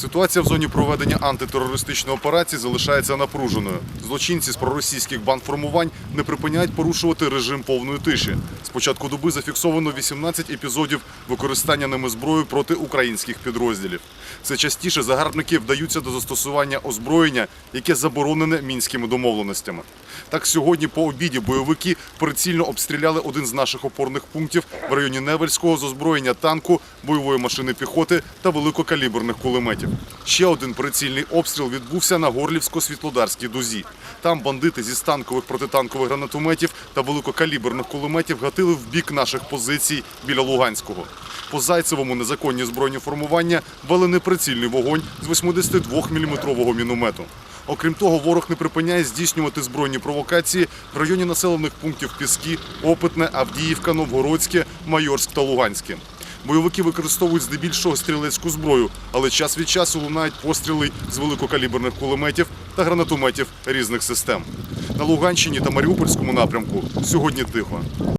Ситуація в зоні проведення антитерористичної операції залишається напруженою. Злочинці з проросійських бандформувань не припиняють порушувати режим повної тиші. З початку доби зафіксовано 18 епізодів використання ними зброї проти українських підрозділів. Все частіше загарбники вдаються до застосування озброєння, яке заборонене мінськими домовленостями. Так сьогодні по обіді бойовики прицільно обстріляли один з наших опорних пунктів в районі Невельського з озброєння танку, бойової машини піхоти та великокаліберних кулеметів. Ще один прицільний обстріл відбувся на Горлівсько-Світлодарській дузі. Там бандити зі станкових протитанкових гранатометів та великокаліберних кулеметів гатили в бік наших позицій біля Луганського. По Зайцевому незаконні збройні формування вели неприцільний вогонь з 82-мм міномету. Окрім того, ворог не припиняє здійснювати збройні провокації в районі населених пунктів Піски, Опитне, Авдіївка, Новгородське, Майорськ та Луганське. Бойовики використовують здебільшого стрілецьку зброю, але час від часу лунають постріли з великокаліберних кулеметів та гранатометів різних систем. На Луганщині та Маріупольському напрямку сьогодні тихо.